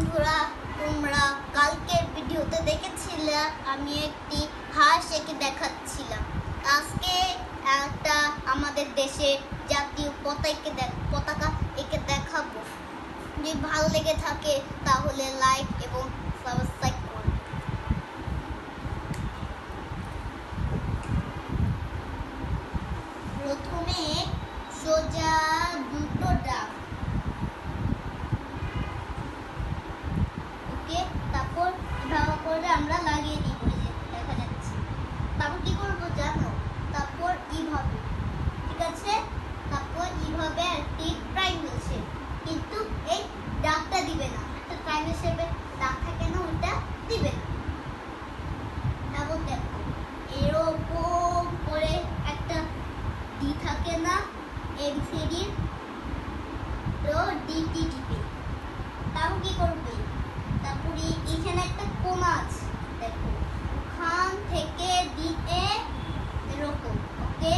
বন্ধুরা, তোমরা কালকের ভিডিওতে দেখেছিলে আমি একটি হাঁস এঁকে দেখাচ্ছিলাম। আজকে একটা আমাদের দেশে জাতীয় পতাকা পতাকা এঁকে দেখাবো। যদি ভালো লেগে থাকে, তাহলে লাইক এবং সাবস্ক্রাইব করুন প্রথমে সোজা দুটো ডাক ওকে তারপর করে আমরা লাগিয়ে দিই দেখা যাচ্ছে। তারপর কি করব জানো? তারপর এইভাবে। ঠিক আছে? তারপর এইভাবে একটি ট্রাইঙ্গেল শেপ কিন্তু এই ডাকটা দিবে না। একটা ট্রাইঙ্গেল শেপের ডাক থাকে না, ওইটা দিবে না। তারপর দেখো, এরকম করে একটা ডি থাকে না এবিসিডির তো ডিটি টিপে তাও কি করবে? তারপরে আছে। দেখো, ওখান থেকে দিয়ে এরকম, ওকে?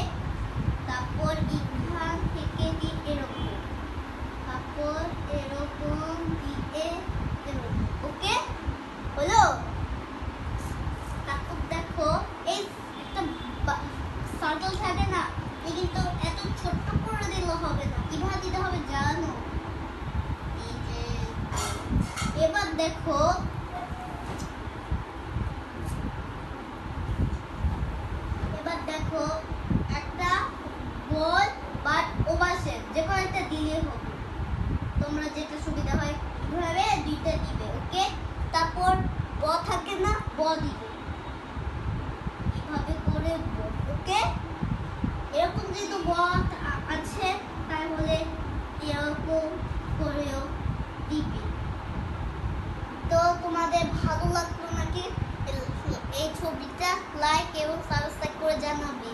তারপর এখান থেকে দিয়ে এরকম, তারপর এরকম দিয়ে এরকম, ওকে? হলো? তারপর দেখো, এই একটা সার্কেল থাকে না কিন্তু এত ছোট্ট করে দিলে হবে না। কীভাবে দিতে হবে জানো? এবার দেখো এবার দেখো একটা গোল বা ওভার শেপ যে কোনো একটা দিলে হবে। তোমরা যেটা সুবিধা হয় এভাবে দুইটা দিবে, ওকে? তারপর ব থাকে না, ব দিবে। এভাবে করে ওকে? এরকম যেহেতু ব আছে, তাহলে এরকম করেও দিবে। তো তোমাদের ভালো লাগল নাকি? এই ছবিটা লাইক এবং সাবস্ক্রাইব করে জানাবে